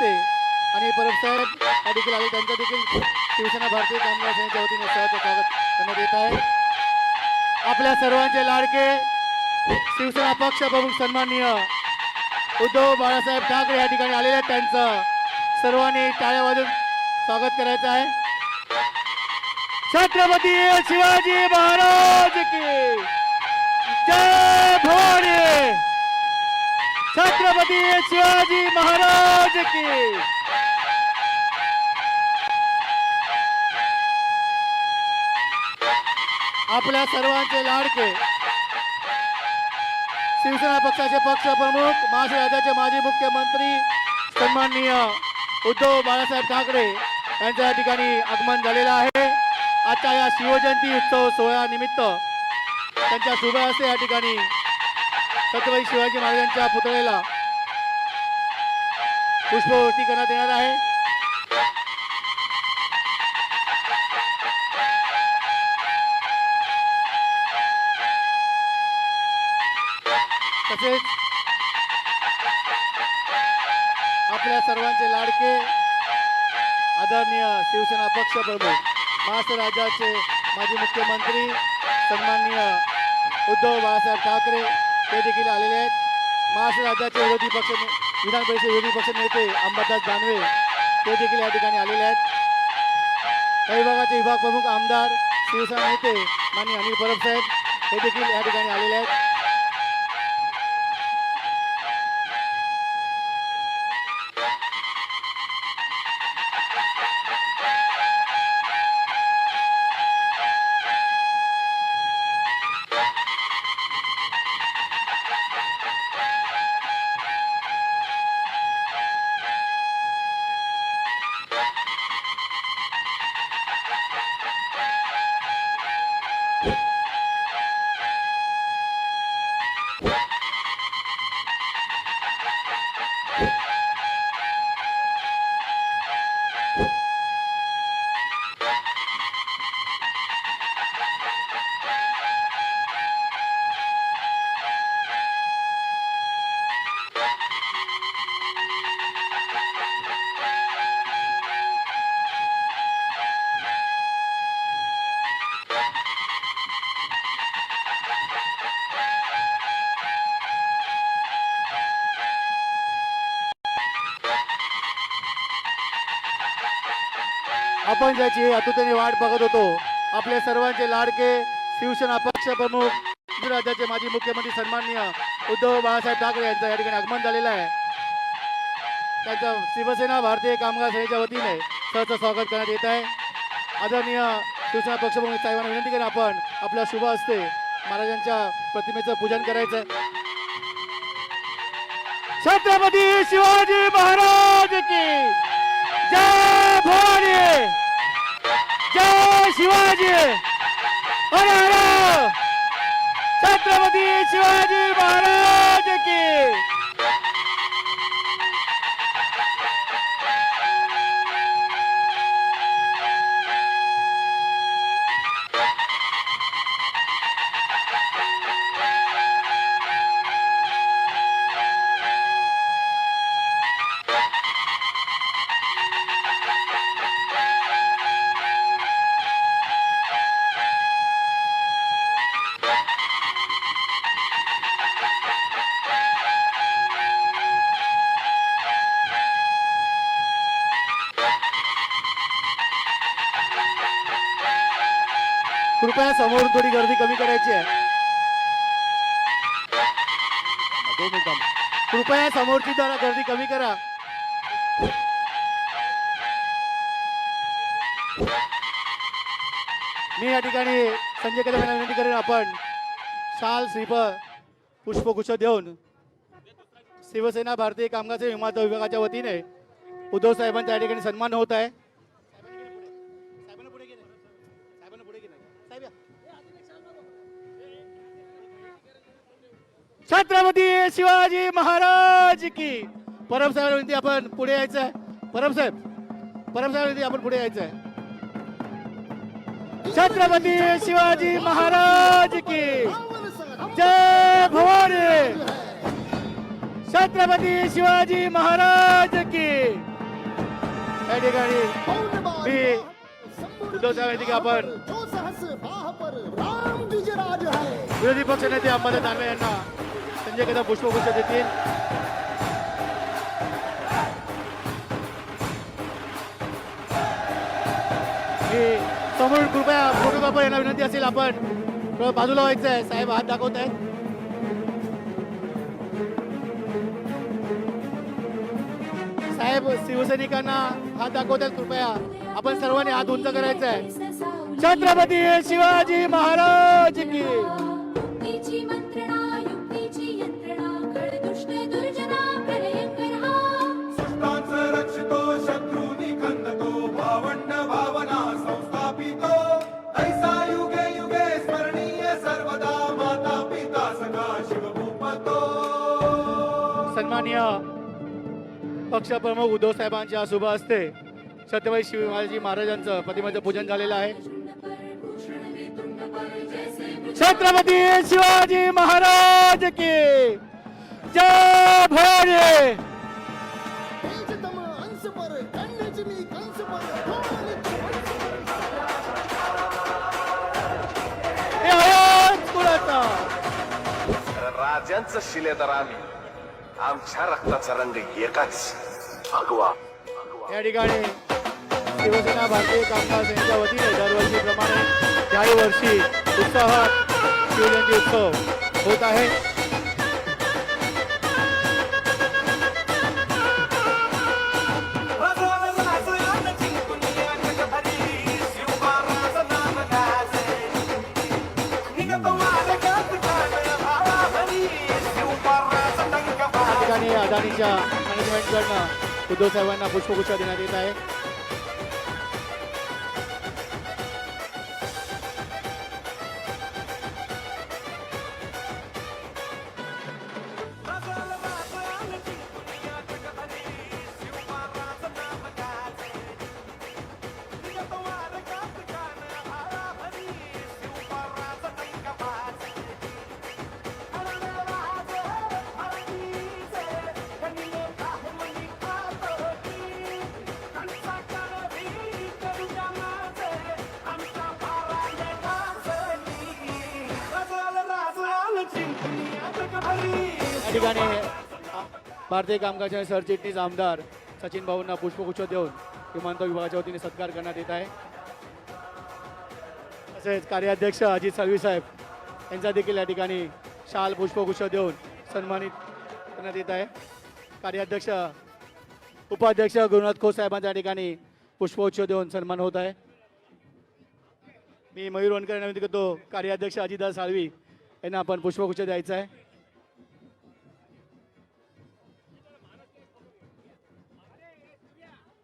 नेते आणि परब साहेब या देखील आले. त्यांचं देखील शिवसेना भारतीय कामगार सेनेच्या वतीने सहर्ष स्वागत करण्यात येत आहे. आपल्या सर्वांचे लाडके शिवसेना पक्ष प्रमुख सन्माननीय उद्धव बाळासाहेब ठाकरे या ठिकाणी आलेले आहेत. त्यांचं सर्वांनी टाळ्या वाजून स्वागत करायचं आहे. छत्रपती शिवाजी महाराज की! छत्रपती शिवाजी महाराज की. आपल्या सर्वांचे लाडके शिवसेना पक्षाचे पक्ष प्रमुख महाराष्ट्र राज्याचे माजी मुख्यमंत्री सन्माननीय उद्धव बाळासाहेब ठाकरे यांच्या या ठिकाणी आगमन झालेलं आहे. आजच्या या शिवजयंती उत्सव सोहळ्यानिमित्त त्यांच्या शुभ हस्ते या ठिकाणी छत्रपती शिवाजी महाराजांच्या पुतळ्याला पुष्पवृष्टी करण्यात येणार आहे. तसेच आपल्या सर्वांचे लाडके आदरणीय शिवसेना पक्ष प्रमुख महाराष्ट्र राज्याचे माजी मुख्यमंत्री सन्माननीय उद्धव बाळासाहेब ठाकरे ते देखील आलेले आहेत. महाराष्ट्र राज्याचे विरोधी पक्ष विधान परिषद विरोधी पक्ष नेते अंबादास दानवे ते देखील या ठिकाणी आलेले आहेत. काही विभागाचे विभाग प्रमुख आमदार शिवसेना नेते माननीय अनिल परब साहेब हे देखील या ठिकाणी आलेले आहेत. आपण ज्याची आतुतेने वाट बघत होतो. आपले सर्वांचे लाडके शिवसेना पक्षप्रमुख राज्याचे माजी मुख्यमंत्री सन्माननीय उद्धव बाळासाहेब ठाकरे यांचं या ठिकाणी आगमन झालेलं आहे. त्यांचं शिवसेना भारतीय कामगार सेनेच्या वतीने सहर्ष स्वागत करण्यात येत आहे. आदरणीय शिवसेना पक्षप्रमुख साहेबांना विनंती करेन आपण आपल्या शुभ हस्ते महाराजांच्या प्रतिमेचं पूजन करायचं छत्रपती शिवाजी महाराज की जय भवानी! जय शिवाजी! हर हर! छत्रपती शिवाजी महाराज की! कृपया समोरून थोडी गर्दी कमी करायची आहे. कृपया समोरची जरा गर्दी कमी करा. मी या ठिकाणी संजय कदम यांना विनंती करेन आपण शाल श्रीफ पुष्पगुच्छ देऊन शिवसेना भारतीय कामगार विमा विभागाच्या वतीने उद्धव साहेबांचा या ठिकाणी सन्मान होत आहे साहेबांना पुढे घे ना. साहेबांना पुढे घे ना. साहेब या. छत्रपती शिवाजी महाराज की. विनंती आपण पुढे यायचं आहे परम साहेब विनंती आपण पुढे यायचं आहे छत्रपती शिवाजी महाराज की. जय भवानी. छत्रपती शिवाजी महाराज की. या ठिकाणी मी उद्धव साहेब आपण विरोधी पक्ष नेते अंबादास दानवे यांना संजय कदम पुष्पगुच्छ देतील. समोर कृपया फोटोग्राफर यांना विनंती असेल आपण. थोडं बाजूला व्हायचं आहे साहेब हात दाखवत आहेत. साहेब शिवसैनिकांना हात दाखवत आहेत कृपया. आपण सर्वांनी हात उंच करायचा आहे छत्रपती शिवाजी महाराज की. सन्माननीय पक्षप्रमुख उद्धव साहेबांच्या शुभ हस्ते छत्रपती शिवाजी महाराजांचं प्रतिमेचं पूजन झालेलं आहे. छत्रपती शिवाजी महाराज की जय भराजे राजांचं शिलेदार आम्ही. आमच्या रक्ताचा रंग एकाच. भगवा या ठिकाणी शिवसेना भारतीय कामगार यांच्या वतीने दरवर्षीप्रमाणे याही वर्षी उत्साहात शिवजयंती उत्सव होत आहे. अदानीच्या मॅनेजमेंटकडनं उद्धव साहेबांना पुष्पगुच्छ देण्यात येत आहे. या ठिकाणी भारतीय भारतीय आणि सरचिटणीस आमदार सचिन भाऊंना पुष्पगुच्छ देऊन विमानतळ विभागाच्या वतीने सत्कार करण्यात येत आहे. तसेच कार्याध्यक्ष अजित सळवी साहेब यांचा देखील या ठिकाणी शाल पुष्पगुच्छ देऊन सन्मानित करण्यात येत आहे. कार्याध्यक्ष उपाध्यक्ष गुरुनाथ खो साहेबांच्या ठिकाणी पुष्पगुच्छ देऊन सन्मान होत आहे. मी मयूर वनकर यांना विनंती करतो कार्याध्यक्ष अजितदास साळवी यांना आपण पुष्पगुच्छ द्यायचं आहे.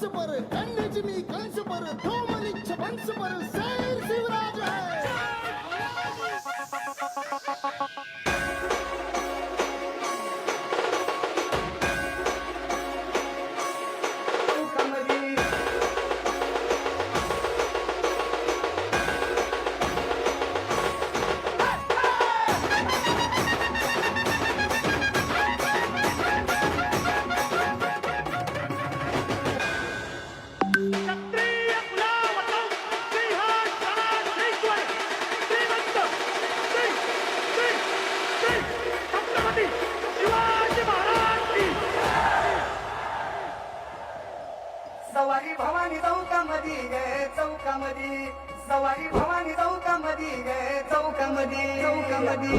கன்சு பரு கண்ணு ஜிமி கன்சு பரு தோமலிச்ச பன்சு பரு சேர் சிவராஜ் सवारी भवानी चौकामधी गे चौकामधी सवारी भवानी चौकामधी गे चौकामधी चौकामधी